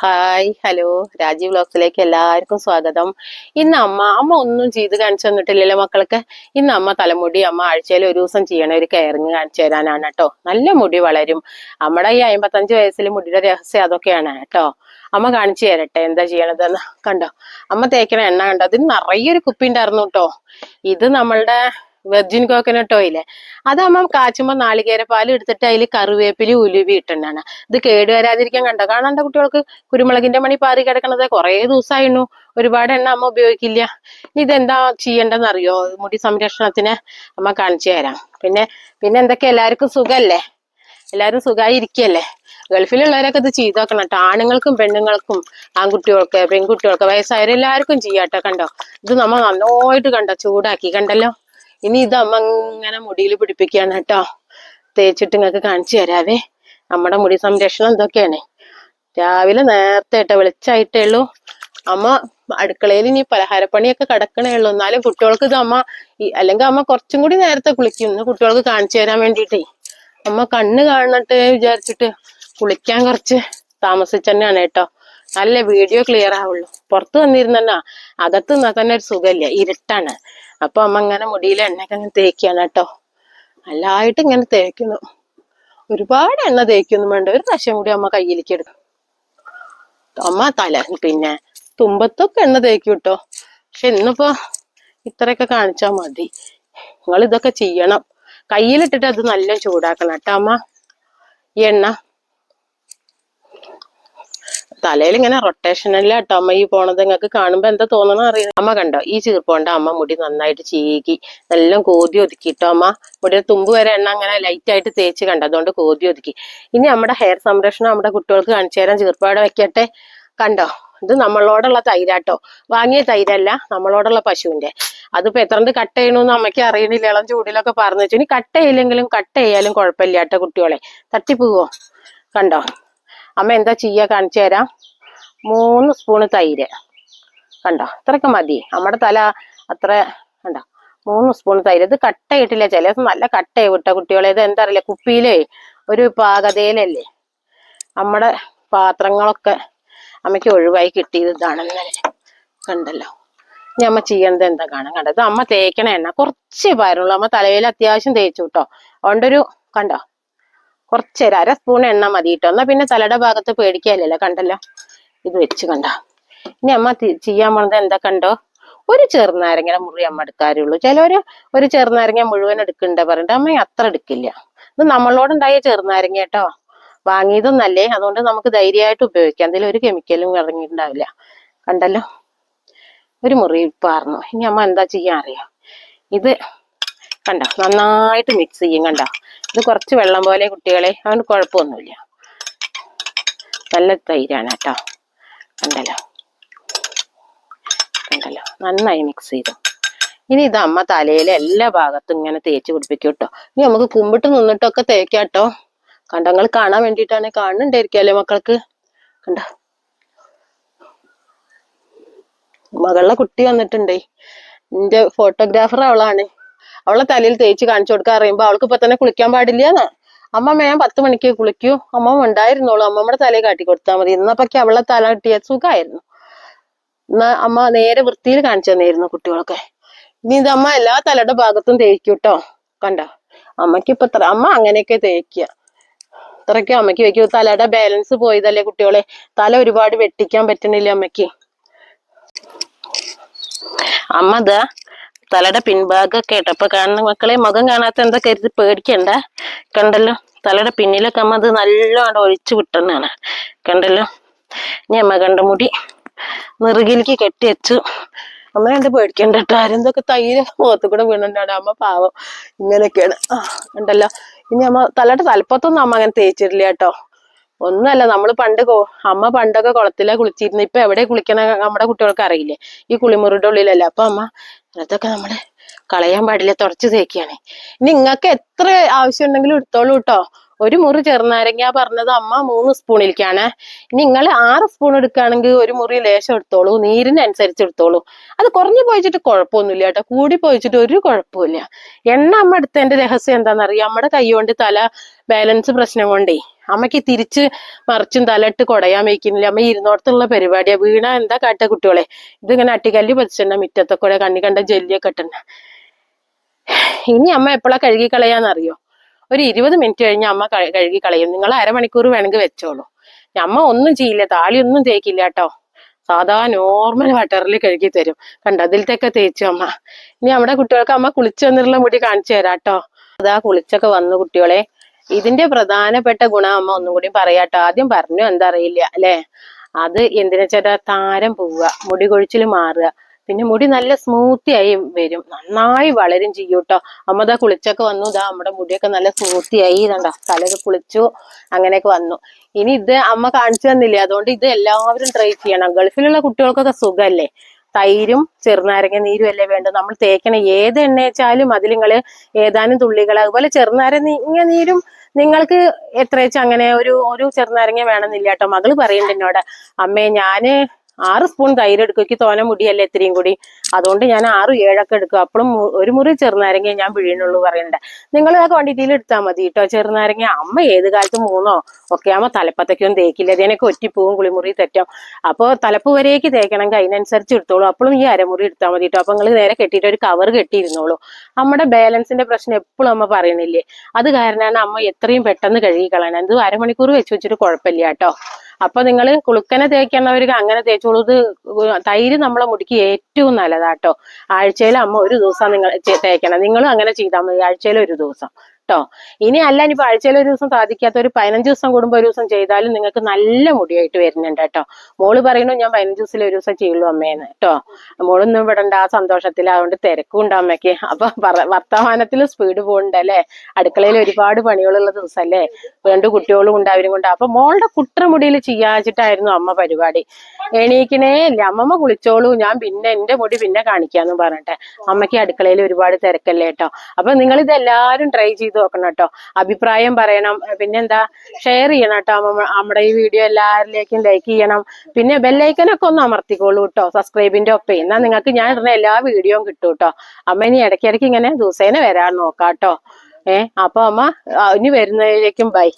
Hi hello Rajeev വ്ലോഗ്സിലേക്ക് എല്ലാവർക്കും സ്വാഗതം. ഇന്ന് അമ്മ അമ്മ ഒന്നും ചെയ്ത് കാണിച്ചു തന്നിട്ടില്ലല്ലോ മക്കൾക്ക് ഇന്ന് അമ്മ തലമുടി അമ്മ ആഴ്ചയിൽ ഒരു ദിവസം ചെയ്യണ ഒരു കെയറിങ് കാണിച്ചു തരാനാണ് കേട്ടോ. നല്ല മുടി വളരും. നമ്മുടെ ഈ അമ്പത്തഞ്ച് വയസ്സിൽ മുടിയുടെ രഹസ്യം അതൊക്കെയാണ് കേട്ടോ. അമ്മ കാണിച്ചു തരട്ടെ എന്താ ചെയ്യണതെന്ന്. കണ്ടോ? അമ്മ തേക്കണ എണ്ണ കണ്ടോ? അതിന് നിറയെ ഒരു കുപ്പി ഉണ്ടായിരുന്നു കേട്ടോ. ഇത് നമ്മളുടെ വെർജിൻ കോക്കനട്ട് ഓയിൽ അതാകുമ്പോൾ അമ്മ കാച്ചുമ്പോ നാളികേര പാൽ എടുത്തിട്ട് അതിൽ കറിവേപ്പില ഉലുവി ഇട്ടുണ്ടാണ് ഇത് കേട് കേടുവരാതിരിക്കാൻ കണ്ടോ? കാണണ്ട കുട്ടികൾക്ക് കുരുമുളകിന്റെ മണി പാറി കിടക്കണത് കുറേ ദിവസമായിരുന്നു ഒരുപാട് എണ്ണ അമ്മ ഉപയോഗിക്കില്ല. ഇനി ഇതെന്താ ചെയ്യേണ്ടെന്ന് അറിയോ മുടി സംരക്ഷണത്തിന് അമ്മ കാണിച്ചു തരാം. പിന്നെ പിന്നെ എന്തൊക്കെ എല്ലാവർക്കും സുഖല്ലേ? എല്ലാവരും സുഖമായി ഇരിക്കല്ലേ ഗൾഫിലുള്ളവരൊക്കെ ഇത് ചെയ്തു നോക്കണം കേട്ടോ. ആണുങ്ങൾക്കും പെണ്ണുങ്ങൾക്കും ആൺകുട്ടികൾക്ക് പെൺകുട്ടികൾക്ക് വയസ്സായവരെല്ലാവർക്കും ചെയ്യാട്ടോ കണ്ടോ? ഇത് നമ്മൾ നന്നായിട്ട് കണ്ടോ? ചൂടാക്കി കണ്ടല്ലോ? ഇനി ഇത് അമ്മ ഇങ്ങനെ മുടിയിൽ പിടിപ്പിക്കുകയാണ് കേട്ടോ. തേച്ചിട്ട് നിങ്ങൾക്ക് കാണിച്ചു തരാവേ. നമ്മുടെ മുടി സംരക്ഷണം എന്തൊക്കെയാണ്? രാവിലെ നേരത്തെ ഇട്ട വെളിച്ചായിട്ടേ ഉള്ളൂ. അമ്മ അടുക്കളയിൽ ഇനി പലഹാരപ്പണിയൊക്കെ കിടക്കണേ ഉള്ളൂ. എന്നാലും കുട്ടികൾക്ക് ഇത് അമ്മ ഈ അല്ലെങ്കിൽ അമ്മ കുറച്ചും കൂടി നേരത്തെ കുളിക്കും. ഇന്ന് കുട്ടികൾക്ക് കാണിച്ചു തരാൻ വേണ്ടിയിട്ടേ. അമ്മ കണ്ണ് കാണട്ടെ വിചാരിച്ചിട്ട് കുളിക്കാൻ കുറച്ച് താമസിച്ചു തന്നെയാണ് കേട്ടോ. നല്ല വീഡിയോ ക്ലിയർ ആവുള്ളൂ. പുറത്ത് വന്നിരുന്നാ അകത്ത് നിന്നാൽ തന്നെ ഒരു സുഖമില്ല. ഇരുട്ടാണ്. അപ്പൊ അമ്മ ഇങ്ങനെ മുടിയിൽ എണ്ണയൊക്കെ അങ്ങനെ തേക്കാണ് കേട്ടോ. നല്ലതായിട്ട് ഇങ്ങനെ തേക്കുന്നു. ഒരുപാട് എണ്ണ തേക്കൊന്നും വേണ്ട. ഒരു പ്രാവശ്യം കൂടി അമ്മ കയ്യിലേക്ക് എടുക്കും അമ്മ തല പിന്നെ തുമ്പത്തൊക്കെ എണ്ണ തേക്കും കേട്ടോ. പക്ഷെ ഇന്നിപ്പോ ഇത്രയൊക്കെ കാണിച്ചാ മതി. നിങ്ങൾ ഇതൊക്കെ ചെയ്യണം. കയ്യിലിട്ടിട്ട് അത് നല്ല ചൂടാക്കണം കേട്ടോ അമ്മ. എണ്ണ തലയിൽ ഇങ്ങനെ റൊട്ടേഷനല്ല കേട്ടോ അമ്മ ഈ പോണത്. നിങ്ങൾക്ക് കാണുമ്പോ എന്താ തോന്നണ അറിയാം അമ്മ കണ്ടോ ഈ ചീർപ്പോണ്ട അമ്മ മുടി നന്നായിട്ട് ചീകി എല്ലാം കോതി ഒതുക്കിട്ടോ അമ്മ. മുടിയുടെ തുമ്പ് വരെ എണ്ണ അങ്ങനെ ലൈറ്റ് ആയിട്ട് തേച്ച് കണ്ടോ അതുകൊണ്ട് കോതി ഒതുക്കി. ഇനി നമ്മുടെ ഹെയർ സംരക്ഷണം നമ്മുടെ കുട്ടികൾക്ക് കാണിച്ചു തരാൻ ചീർപ്പാടെ വെക്കട്ടെ. കണ്ടോ ഇത് നമ്മളോടുള്ള തൈരാട്ടോ. വാങ്ങിയ തൈരല്ല നമ്മളോടുള്ള പശുവിന്റെ. അതിപ്പോ എത്രണ്ട് കട്ട് ചെയ്യണമെന്ന് അമ്മയ്ക്ക് അറിയണില്ല. ഇളം ചൂടിലൊക്കെ പറഞ്ഞു വെച്ചു. ഇനി കട്ട് ചെയ്യില്ലെങ്കിലും കട്ട് ചെയ്യാലും കുഴപ്പമില്ല കേട്ടോ കുട്ടികളെ. തട്ടിപ്പോവോ? കണ്ടോ? അമ്മ എന്താ ചെയ്യാ? കാണിച്ചു തരാം. മൂന്ന് സ്പൂണ് തൈര്. കണ്ടോ? ഇത്രയൊക്കെ മതി. നമ്മുടെ തല അത്ര കണ്ടോ? മൂന്ന് സ്പൂൺ തൈര്. ഇത് കട്ടയിട്ടില്ല. ചില നല്ല കട്ടയായി വിട്ട കുട്ടികളെ. ഇത് എന്താ കുപ്പിയിലേ ഒരു പാകതയിലല്ലേ നമ്മുടെ പാത്രങ്ങളൊക്കെ അമ്മയ്ക്ക് ഒഴിവായി കിട്ടിയത് ഇതാണ് കണ്ടല്ലോ. ഇനി അമ്മ ചെയ്യണത് എന്താ കാണാൻ കണ്ടത് അമ്മ തേക്കണ എണ്ണ. കുറച്ച് പാരുള്ളൂ. അമ്മ തലയിൽ അത്യാവശ്യം തേച്ചു കേട്ടോ. അതുകൊണ്ടൊരു കണ്ടോ? കുറച്ച് ഒരു അര സ്പൂൺ എണ്ണ മതി കേട്ടോ എന്നാ പിന്നെ തലയുടെ ഭാഗത്ത് പേടിക്കാനില്ലല്ലോ കണ്ടല്ലോ? ഇത് വെച്ച് കണ്ടോ? ഇനി അമ്മ ചെയ്യാൻ പോണത് എന്താ കണ്ടോ? ഒരു ചെറുനാരങ്ങയുടെ മുറി അമ്മ എടുക്കാറുള്ളൂ. ചിലവര് ഒരു ചെറുനാരങ്ങ മുഴുവൻ എടുക്കണ്ട പറഞ്ഞിട്ട് അമ്മ അത്ര എടുക്കില്ല. ഇത് നമ്മളോടുണ്ടായ ചെറുനാരങ്ങ കേട്ടോ. വാങ്ങിയതൊന്നല്ലേ അതുകൊണ്ട് നമുക്ക് ധൈര്യമായിട്ട് ഉപയോഗിക്കാം. അതിൽ ഒരു കെമിക്കലും ഇറങ്ങിയിട്ടുണ്ടാവില്ല. കണ്ടല്ലോ? ഒരു മുറി പാർന്നു. ഇനി അമ്മ എന്താ ചെയ്യാൻ അറിയാം? ഇത് കണ്ടോ നന്നായിട്ട് മിക്സ് ചെയ്യും കണ്ട. ഇത് കുറച്ച് വെള്ളം പോലെ കുട്ടികളെ അതുകൊണ്ട് കുഴപ്പമൊന്നുമില്ല. നല്ല തൈരാണ് കേട്ടോ. കണ്ടല്ലോ? കണ്ടല്ലോ? നന്നായി മിക്സ് ചെയ്തു. ഇനി ഇത് അമ്മ തലയിലെ എല്ലാ ഭാഗത്തും ഇങ്ങനെ തേച്ച് പിടിപ്പിക്കും കേട്ടോ. ഇനി നമുക്ക് കുമ്പിട്ട് നിന്നിട്ടൊക്കെ തേക്കാം കേട്ടോ. കണ്ടങ്ങൾ കാണാൻ വേണ്ടിയിട്ടാണ് കാണുന്നുണ്ടായിരിക്കുമല്ലേ മക്കൾക്ക്? കണ്ട? മകളുടെ കുട്ടി വന്നിട്ടുണ്ടേ. എന്റെ ഫോട്ടോഗ്രാഫർ അവളാണ്. അവളെ തലയിൽ തേച്ച് കാണിച്ചു കൊടുക്കാൻ അറിയുമ്പോ അവൾക്ക് ഇപ്പൊ തന്നെ കുളിക്കാൻ പാടില്ലാന്ന് അമ്മ ഞാൻ പത്ത് മണിക്ക് കുളിക്കൂ. അമ്മ ഉണ്ടായിരുന്നോളൂ അമ്മമ്മയുടെ തലയിൽ കാട്ടി കൊടുത്താൽ മതി. ഇന്നപ്പൊക്കെ അവളെ തല കിട്ടിയ സുഖമായിരുന്നു എന്നാ അമ്മ നേരെ വൃത്തിയിൽ കാണിച്ചു തന്നിരുന്നു കുട്ടികളൊക്കെ. ഇനി ഇത് അമ്മ എല്ലാ തലയുടെ ഭാഗത്തും തേക്കും കേട്ടോ. കണ്ടോ? അമ്മയ്ക്ക് ഇപ്പൊ അമ്മ അങ്ങനെയൊക്കെ തേക്കുക. അത്രയ്ക്ക് അമ്മയ്ക്ക് വെക്കൂ. തലയുടെ ബാലൻസ് പോയതല്ലേ കുട്ടികളെ? തല ഒരുപാട് വെട്ടിക്കാൻ പറ്റണില്ല അമ്മയ്ക്ക്. അമ്മ ഇതാ തലയുടെ പിൻഭാഗമൊക്കെ അപ്പൊ കാണുന്ന മക്കളെ മുഖം കാണാത്ത എന്താ കരുതി പേടിക്കണ്ട. കണ്ടല്ലോ തലയുടെ പിന്നിലൊക്കെ അമ്മ അത് നല്ലോണം ഒഴിച്ചു വിട്ടെന്നാണ് കണ്ടല്ലോ ഇനി അമ്മ കണ്ട മുടി നിറുകിലേക്ക് കെട്ടി വെച്ചു. അമ്മ കണ്ട് പേടിക്കണ്ട കേട്ടോ ആരെന്തൊക്കെ തൈര് മുഖത്ത് കൂടെ വീണുണ്ടാണ്. അമ്മ പാവം ഇങ്ങനെയൊക്കെയാണ്. കണ്ടല്ലോ. ഇനി അമ്മ തലയുടെ തലപ്പത്തൊന്നും അമ്മ അങ്ങനെ തേച്ചിട്ടില്ല കേട്ടോ. ഒന്നുമല്ല നമ്മൾ പണ്ട് അമ്മ പണ്ടൊക്കെ കുളത്തിലാ കുളിച്ചിരുന്നു ഇപ്പൊ എവിടെ കുളിക്കണ നമ്മുടെ കുട്ടികൾക്ക് അറിയില്ലേ? ഈ കുളിമുറിയുടെ ഉള്ളിലല്ലേ. അപ്പൊ അമ്മ അതൊക്കെ നമ്മൾ കളയാൻ പാടില്ല തുടച്ചു തേക്കുകയാണ് ഇനി നിങ്ങൾക്ക് എത്ര ആവശ്യം ഉണ്ടെങ്കിലും എടുത്തോളൂ കേട്ടോ ഒരു മുറി ചെറുനാരങ്ങ പറഞ്ഞത് അമ്മ മൂന്ന് സ്പൂണിലേക്കാണ് നിങ്ങൾ ആറ് സ്പൂൺ എടുക്കുകയാണെങ്കിൽ ഒരു മുറി ലേശം എടുത്തോളൂ നീരിനനുസരിച്ച് എടുത്തോളൂ. അത് കുറഞ്ഞു പോയിച്ചിട്ട് കുഴപ്പമൊന്നുമില്ല കേട്ടോ. കൂടി പോയിച്ചിട്ട് ഒരു കുഴപ്പമില്ല എണ്ണ അമ്മ എടുത്തതിന്റെ രഹസ്യം എന്താണെന്നറിയാം? നമ്മുടെ കൈ കൊണ്ട് തല ബാലൻസ് പ്രശ്നം കൊണ്ടേ. അമ്മയ്ക്ക് തിരിച്ച് മറിച്ചും തലയിട്ട് കുടയാൻ വയ്ക്കുന്നില്ല. അമ്മ ഇരുന്നോടത്തുള്ള പരിപാടിയാ. വീണ എന്താ കാട്ട കുട്ടികളെ? ഇതിങ്ങനെ അട്ടിക്കല്ലി പതിച്ചിട്ടുണ്ട മുറ്റത്തെ കൂടെ കണ്ണി കണ്ട ജെല്ലിയൊക്കെ ഇട്ടുണ്ട ഇനി അമ്മ എപ്പോഴാ കഴുകി കളയാന്നറിയോ ഒരു ഇരുപത് മിനിറ്റ് കഴിഞ്ഞ് അമ്മ കഴുകി കളയും. നിങ്ങൾ അരമണിക്കൂർ വേണമെങ്കിൽ വെച്ചോളൂ. അമ്മ ഒന്നും ചെയ്യില്ല. താളി ഒന്നും തേക്കില്ല കേട്ടോ. സാധാ നോർമൽ വാട്ടറിൽ കഴുകി തരും. കണ്ട? അതിലത്തേക്കെ തേച്ചു അമ്മ. ഇനി നമ്മുടെ കുട്ടികൾക്ക് അമ്മ കുളിച്ചു വന്നിട്ടുള്ള മുടി കാണിച്ചു തരാം കേട്ടോ. അതാ കുളിച്ചൊക്കെ വന്നു കുട്ടികളെ. ഇതിന്റെ പ്രധാനപ്പെട്ട ഗുണം അമ്മ ഒന്നും കൂടി പറയാട്ടോ ആദ്യം പറഞ്ഞു എന്താ അറിയില്ല അല്ലെ? അത് എന്തിനാ ചേട്ടാ? താരം പോവുക മുടി കൊഴിച്ചിൽ മാറുക. പിന്നെ മുടി നല്ല സ്മൂത്തി ആയി വരും. നന്നായി വളരും ചെയ്യും കേട്ടോ അമ്മ ദാ കുളിച്ചൊക്കെ വന്നു. ഇതാ നമ്മുടെ മുടിയൊക്കെ നല്ല സ്മൂത്തി ആയി. ഇതണ്ട തലയൊക്കെ കുളിച്ചു. അങ്ങനെയൊക്കെ വന്നു. ഇനി ഇത് അമ്മ കാണിച്ചു തന്നില്ലേ? അതുകൊണ്ട് ഇത് എല്ലാവരും ട്രൈ ചെയ്യണം. ഗൾഫിലുള്ള കുട്ടികൾക്കൊക്കെ സുഖമല്ലേ തൈരും ചെറുനാരങ്ങ നീരും അല്ലേ വേണ്ടത്? നമ്മൾ തേക്കണ ഏത് എണ്ണ വെച്ചാലും അതിൽ നിങ്ങൾ ഏതാനും തുള്ളികൾ അതുപോലെ ചെറുനാരങ്ങ നീരും നിങ്ങൾക്ക് എത്ര വെച്ചാൽ അങ്ങനെ ഒരു ഒരു ചെറുനാരങ്ങ വേണമെന്നില്ല കേട്ടോ. മകൾ പറയുന്നുണ്ട് എന്നോട്. അമ്മേ ഞാൻ ആറ് സ്പൂൺ തൈര് എടുക്കും. തോനെ മുടിയല്ലേ ഇത്രയും കൂടി. അതുകൊണ്ട് ഞാൻ ആറ് ഏഴൊക്കെ എടുക്കും. അപ്പോഴും ഒരു മുറി ചെറുനാരങ്ങ ഞാൻ പിഴിയുന്നുള്ളൂ പറയണ്ടേ നിങ്ങൾ ആ ക്വാണ്ടിറ്റിയിൽ എടുത്താൽ മതി കേട്ടോ ചെറുനാരങ്ങ അമ്മ ഏത് കാലത്ത് മൂന്നോ ഒക്കെ ആകുമ്പോൾ തലപ്പത്തേക്കൊന്നും തേക്കില്ല. ഇതിനൊക്കെ ഒറ്റിപ്പൂവും കുളിമുറി തെറ്റും. അപ്പോൾ തലപ്പ് വരേക്ക് തേക്കണമെങ്കിൽ അതിനനുസരിച്ച് എടുത്തോളൂ. അപ്പോഴും ഈ അരമുറി എടുത്താൽ മതി കേട്ടോ അപ്പൊ നിങ്ങൾ നേരെ കെട്ടിയിട്ട് ഒരു കവർ കെട്ടിയിരുന്നോളൂ. നമ്മുടെ ബാലൻസിന്റെ പ്രശ്നം എപ്പോഴും അമ്മ പറയണില്ലേ? അത് കാരണമാണ് അമ്മ എത്രയും പെട്ടെന്ന് കഴുകി കളയണം എന്ത് അരമണിക്കൂർ വെച്ച് വെച്ചിട്ട് കുഴപ്പമില്ല കേട്ടോ അപ്പൊ നിങ്ങൾ കുളുക്കനെ തേക്കണവർക്ക് അങ്ങനെ തേച്ചോളൂ. ഇത് തൈര് നമ്മളെ മുടിക്ക് ഏറ്റവും നല്ലതാട്ടോ. ആഴ്ചയിൽ അമ്മ ഒരു ദിവസം നിങ്ങൾ തേക്കണം. നിങ്ങളും അങ്ങനെ ചെയ്താൽ മതി. ആഴ്ചയിൽ ഒരു ദിവസം. കേട്ടോ. ഇനി അല്ല ഇനി ആഴ്ചയിൽ ഒരു ദിവസം സാധിക്കാത്ത ഒരു പതിനഞ്ച് ദിവസം കൂടുമ്പോ ഒരു ദിവസം ചെയ്താലും നിങ്ങൾക്ക് നല്ല മുടിയായിട്ട് വരുന്നുണ്ട് കേട്ടോ. മോൾ പറയുന്നു ഞാൻ പതിനഞ്ച് ദിവസത്തിൽ ഒരു ദിവസം ചെയ്യുള്ളൂ അമ്മേന്ന് കേട്ടോ. മോളൊന്നും വിടണ്ട ആ സന്തോഷത്തിൽ അതുകൊണ്ട് തിരക്കും ഉണ്ട് അമ്മയ്ക്ക്. അപ്പൊ വർത്തമാനത്തിൽ സ്പീഡ് അല്ലേ? അടുക്കളയിൽ ഒരുപാട് പണികളുള്ള ദിവസമല്ലേ രണ്ട് കുട്ടികളും ഉണ്ട് അവരും കൊണ്ട്. അപ്പൊ മോളുടെ കുട്ടറ മുടിയിൽ ചെയ്യാച്ചിട്ടായിരുന്നു അമ്മ പരിപാടി. എണീക്കണേ അമ്മമ്മ കുളിച്ചോളൂ. ഞാൻ പിന്നെ എന്റെ മുടി പിന്നെ കാണിക്കാന്ന് പറഞ്ഞിട്ട്. അമ്മയ്ക്ക് അടുക്കളയിൽ ഒരുപാട് തിരക്കല്ലേ കേട്ടോ അപ്പൊ നിങ്ങൾ ഇത് എല്ലാവരും ട്രൈ ചെയ്ത് നോക്കണം കേട്ടോ അഭിപ്രായം പറയണം. പിന്നെന്താ? ഷെയർ ചെയ്യണം കേട്ടോ അമ്മ- നമ്മുടെ ഈ വീഡിയോ എല്ലാവരിലേക്കും ലൈക്ക് ചെയ്യണം. പിന്നെ ബെല്ലൈക്കനൊക്കെ ഒന്ന് അമർത്തിക്കോളൂ കേട്ടോ സബ്സ്ക്രൈബിന്റെ ഒപ്പം. എന്നാൽ നിങ്ങൾക്ക് ഞാൻ ഇടുന്ന എല്ലാ വീഡിയോയും കിട്ടും കേട്ടോ അമ്മ ഇനി ഇടയ്ക്കിടയ്ക്ക് ഇങ്ങനെ ദിവസേന വരാൻ നോക്കാം കേട്ടോ ഏഹ് അപ്പൊ അമ്മ ഇനി വരുന്നതിലേക്കും ബൈ